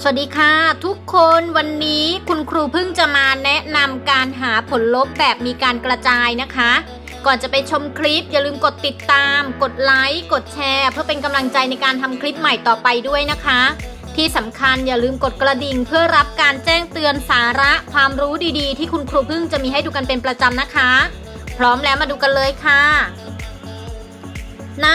สวัสดีค่ะทุกคนวันนี้คุณครูเพิ่งจะมาแนะนำการหาผลลบแบบมีการกระจายนะคะ ก่อนจะไปชมคลิป อย่าลืมกดติดตาม กดไลค์กดแชร์ เพื่อเป็นกำลังใจในการทำคลิปใหม่ต่อไปด้วยนะคะ ที่สำคัญอย่าลืมกดกระดิ่ง เพื่อรับการแจ้งเตือนสาระความรู้ดีๆ ที่คุณครูเพิ่งจะมีให้ดูกันเป็นประจำนะคะ พร้อมแล้วมาดูกันเลยค่ะ หน้า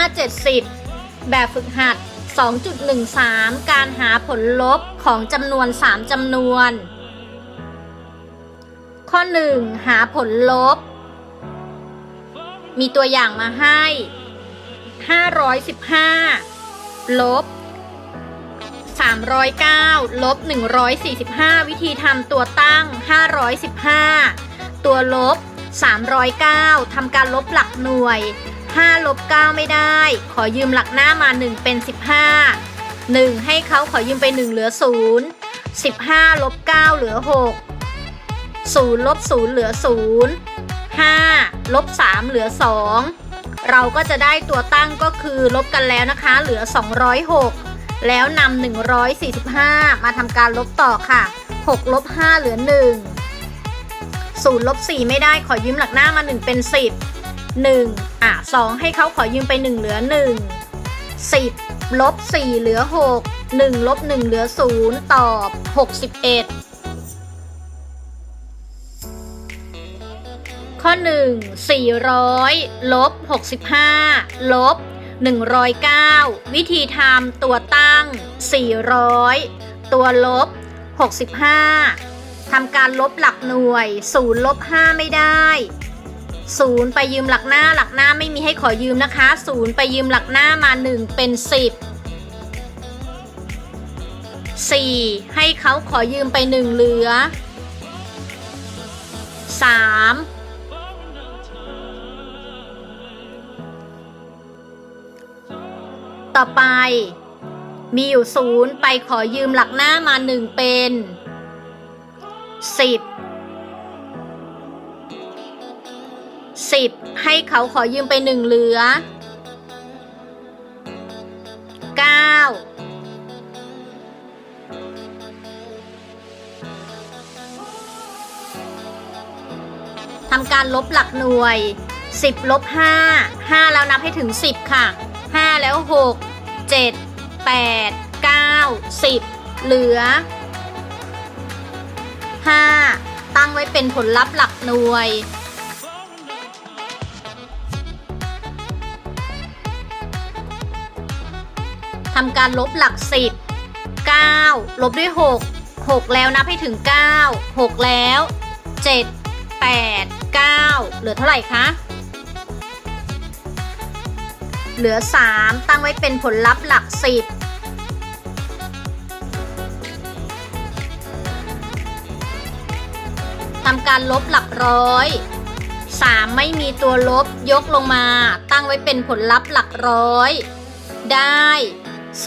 70 แบบฝึกหัด 2.13 การหาผลลบของจำนวน 3จำนวน ข้อ 1 หาผลลบ มีตัวอย่างมาให้ 515 ลบ 309 ลบ 145 วิธีทำตัวตั้ง 515 ตัวลบ 309 ทำการลบหลักหน่วย 5ลบ9ไม่ได้ ขอยืมหลักหน้ามา 1 เป็น 15 1 ให้เขาขอยืมไป 1 เหลือ 0 15ลบ9เหลือ 6 0ลบ0เหลือ 0 5ลบ3เหลือ 2 เราก็จะได้ตัวตั้งก็คือลบกันแล้วนะคะ เหลือ 206 แล้วนำ145 มาทำการลบต่อค่ะ 6 ลบ 5 เหลือ 1 0ลบ4ไม่ได้ขอยืมหลักหน้ามา 1 เป็น 10 1อะ2ให้เขาขอยืมไป 1 เหลือ 1 10ลบ4เหลือ 6 1ลบ1เหลือ 0 ตอบ 61ข้อ 1 400ลบ65ลบ109 วิธีทำตัวตั้ง 400 ตัวลบ 65ทำการลบหลักหน่วย 0 ลบ 5 ไม่ได้ 0ไปยืมหลักหน้าหลักหน้าไม่มีให้ขอยืมนะคะ0ไปยืมหลักหน้ามา1เป็น10 4ให้เขาขอยืมไป1เหลือ3ต่อไป มีอยู่0ไปขอยืมหลักหน้ามา1เป็น 10 10ให้เขาขอยืมไป1เหลือ9ทำการลบหลักหน่วย 10ลบ5 5 แล้วนับให้ถึง 10 ค่ะ 5 แล้ว 6 7 8 9 10 เหลือ 5 ตั้งไว้เป็นผลลัพธ์หลักหน่วย ทำการลบหลัก10 9ลบด้วย 6 6 แล้วนับให้ถึง 9 6 แล้ว 7 8 9 เหลือเท่าไหร่คะ เหลือ 3 ตั้งไว้เป็นผลลัพธ์หลัก 10ทำการลบหลักร้อย 3 ไม่มีตัวลบยกลงมา ตั้งไว้เป็นผลลัพธ์หลักร้อย ได้ 335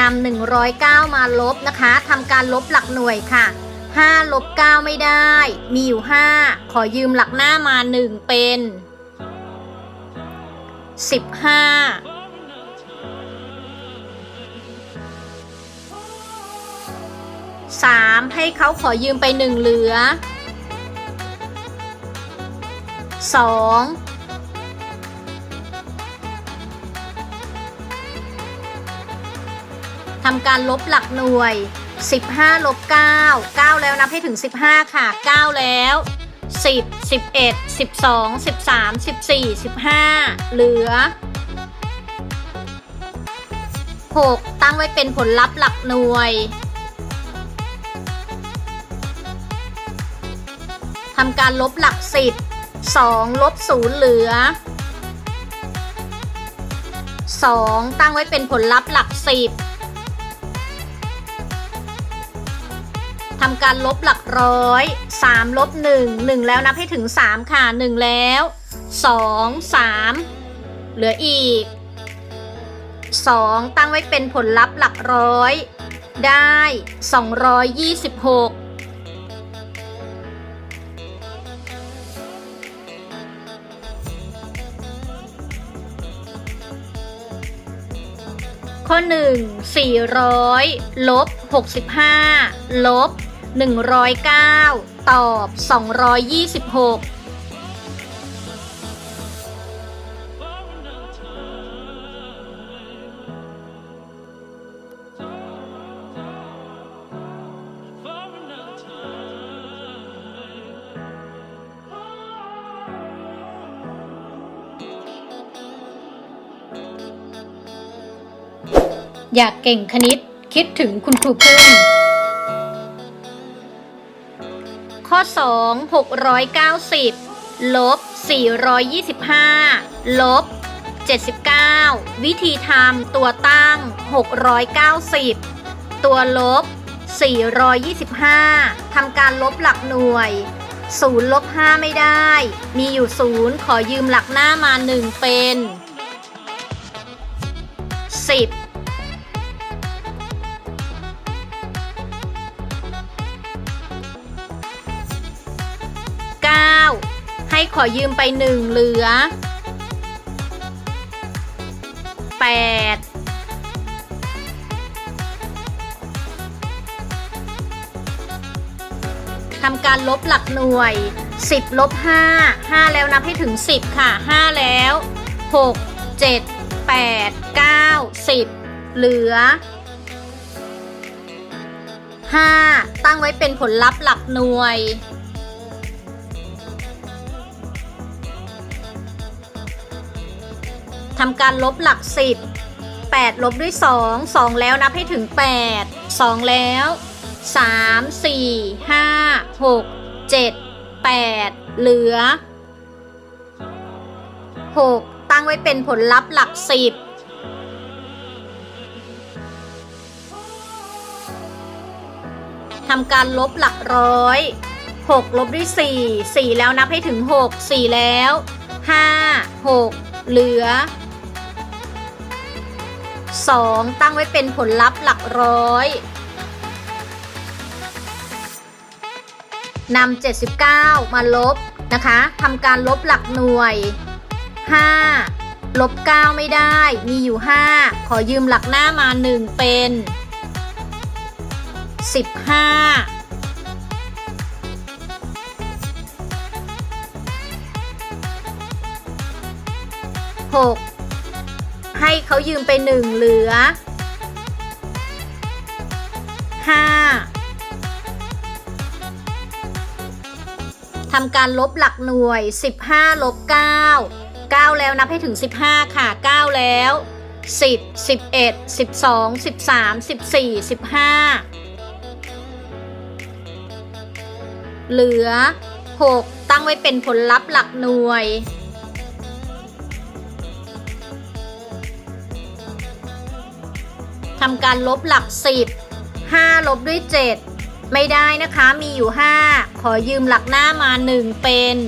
นำ109 มาลบนะคะทำการลบหลักหน่วยค่ะ 5 ลบ 9 ไม่ได้ มีอยู่ 5 ขอยืมหลักหน้ามา 1 เป็น 15 3 ให้เขาขอยืมไป 1 เหลือ 2 ทำการลบหลักหน่วย 15ลบ9 9 แล้วนับให้ถึง 15 ค่ะ 9 แล้ว 10 11 12 13 14 15 เหลือ 6 ตั้งไว้เป็นผลลัพธ์หลักหน่วย ทำการลบหลัก10 2ลบ0เหลือ 2 ตั้งไว้เป็นผลลัพธ์หลัก10ทำการลบหลักร้อย3ลบ1 1 แล้วนับให้ถึง 3 ค่ะ 1 แล้ว 2 3 เหลืออีก 2 ตั้งไว้เป็นผลลัพธ์หลักร้อย ได้ 226 ข้อ 1 400ลบ65ลบ109 ตอบ 226 อยากเก่งคณิต คิดถึงคุณครูพึ่ง ข้อ 2 690 ลบ 425 ลบ 79 วิธีทำตัวตั้ง 690 ตัวลบ 425 ทำการลบหลักหน่วย0ลบ5ไม่ได้ มีอยู่0ขอยืมหลักหน้ามา1เป็น10 9 ขอยืมไป1เหลือ8ทำการลบหลักหน่วย 10ลบ5 5 แล้วนับให้ถึง 10 ค่ะ 5 แล้ว 6 7 8 9 10 เหลือ 5 ตั้งไว้เป็นผลลัพธ์หลักหน่วย ทำการลบหลัก10 8ลบด้วย2 2แล้วนับให้ถึง8 2แล้ว3 4 5 6 7 8เหลือ6ตั้งไว้เป็นผลลัพธ์หลัก10ทำการลบหลักร้อย6ลบด้วย4 4แล้วนับให้ถึง6 4แล้ว5 6เหลือ 2 ตั้งไว้เป็นผลลัพธ์หลักร้อยนำ79 มาลบนะคะทำการลบหลักหน่วย 5 ลบ 9 ไม่ได้ มีอยู่ 5 ขอยืมหลักหน้ามา 1 เป็น 15 6 ให้เขายืมไป1เหลือ5ทำการลบหลักหน่วย 15ลบ9 9 แล้วนับให้ถึง 15 ค่ะ 9 แล้ว 10 11 12 13 14 15 เหลือ 6 ตั้งไว้เป็นผลลัพธ์หลักหน่วย ทำการลบหลัก10 5ลบด้วย7ไม่ได้นะคะมีอยู่5ขอยืมหลักหน้ามา1เป็น15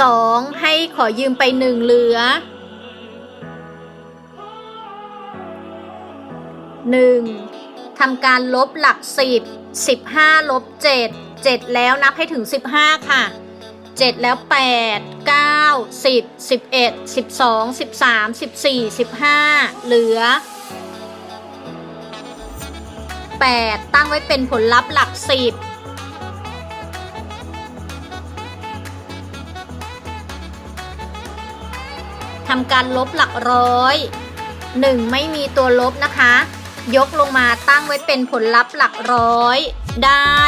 2ให้ขอยืมไป1เหลือ 1. ทำการลบหลัก10 15ลบ7 7 แล้วนับให้ถึง 15 ค่ะ 7 แล้ว 8 9 10 11 12 13 14 15 เหลือ 8 ตั้งไว้เป็นผลลัพธ์หลัก 10ทำการลบหลักร้อย 1 ไม่มีตัวลบนะคะ ยกลงมาตั้งไว้เป็นผลลัพธ์หลักร้อยได้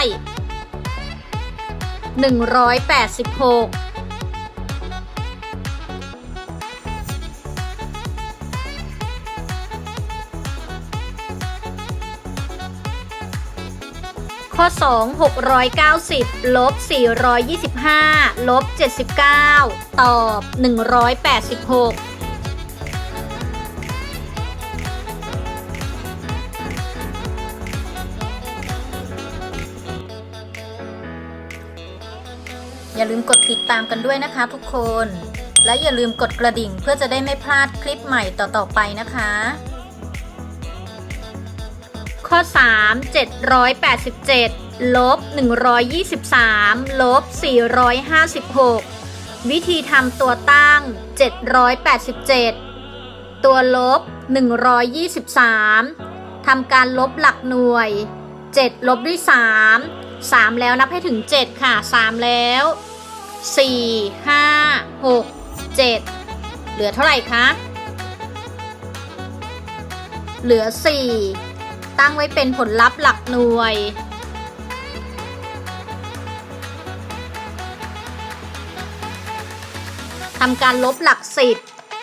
186ข้อ 2 690 ลบ 425 ลบ 79 ตอบ 186 อย่าลืมกดติดตามกันด้วยนะคะทุกคน และอย่าลืมกดกระดิ่งเพื่อจะได้ไม่พลาดคลิปใหม่ต่อๆไปนะคะ ข้อ 3 787ลบ123ลบ456 วิธีทำตัวตั้ง 787 ตัวลบ 123ทำการลบหลักหน่วย 7 ลบด้วย 3 3 แล้วนับให้ถึง 7 ค่ะ 3 แล้ว 4 5 6 7 เหลือเท่าไหร่คะ เหลือ 4 ตั้งไว้เป็นผลลัพธ์หลักหน่วย ทำการลบหลัก 10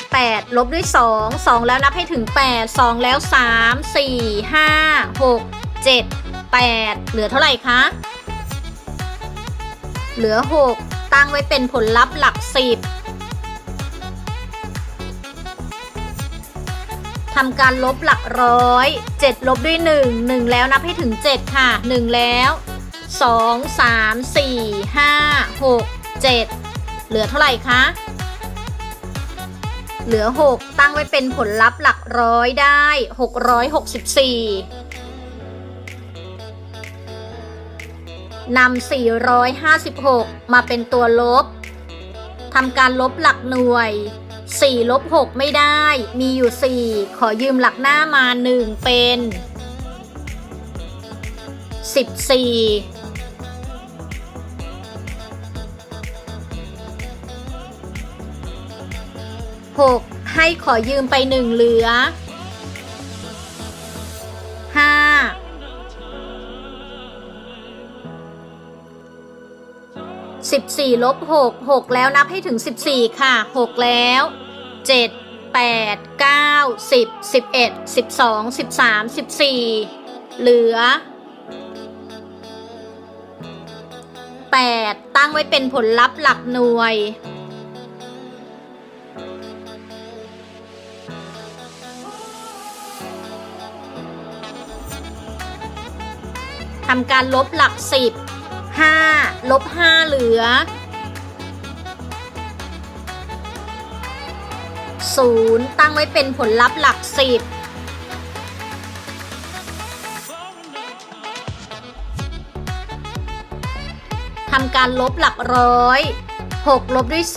8 ลบด้วย 2 2 แล้วนับให้ถึง 8 2 แล้ว 3 4 5 6 7 8 เหลือเท่าไหร่คะ เหลือ 6 ตั้งไว้เป็นผลลัพธ์หลัก10ทำการลบหลักร้อย 7 ลบด้วย 1 1 แล้วนับให้ถึง 7 ค่ะ 1 แล้ว 2 3 4 5 6 7 เหลือเท่าไหร่คะ เหลือ 6 ตั้งไว้เป็นผลลัพธ์หลักร้อยได้ 664 นำ456 มาเป็นตัวลบทำการลบหลักหน่วย4ลบ6ไม่ได้ มีอยู่ 4 ขอยืมหลักหน้ามา 1 เป็น 14 6ให้ขอยืมไป1เหลือ5 14ลบ6 6 แล้วนับให้ถึง 14 ค่ะ 6 แล้ว 7 8 9 10 11 12 13 14 เหลือ 8 ตั้งไว้เป็นผลลัพธ์หลักหน่วย ทำการลบหลัก 10 5ลบ5เหลือ 0 ตั้งไว้เป็นผลลัพธ์หลัก 10ทำการลบหลักร้อย 6 ลบด้วย 4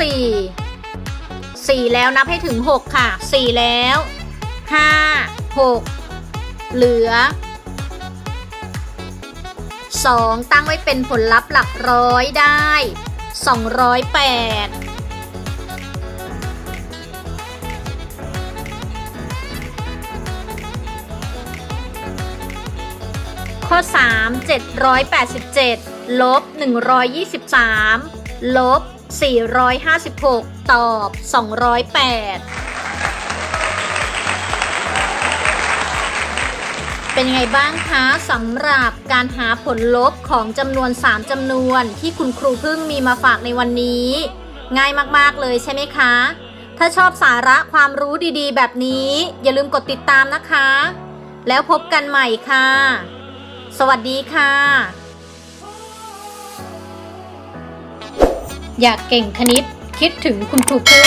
4 แล้วนับให้ถึง 6 ค่ะ 4 แล้ว 5 6 เหลือ 2 ตั้งไว้เป็นผลลัพธ์หลักร้อยได้ 208ข้อ 3 787 ลบ 123 ลบ 456 ตอบ 208 เป็นยังไงบ้างคะสำหรับการหาผลลบของจำนวน 3จำนวน ที่คุณครูพึ่งมีมาฝากในวันนี้ ง่ายมากๆเลยใช่ไหมคะ ถ้าชอบสาระความรู้ดีๆ แบบนี้ อย่าลืมกดติดตามนะคะ แล้วพบกันใหม่ค่ะ สวัสดีค่ะ อยากเก่งคณิตคิดถึงคุณครูพึ่ง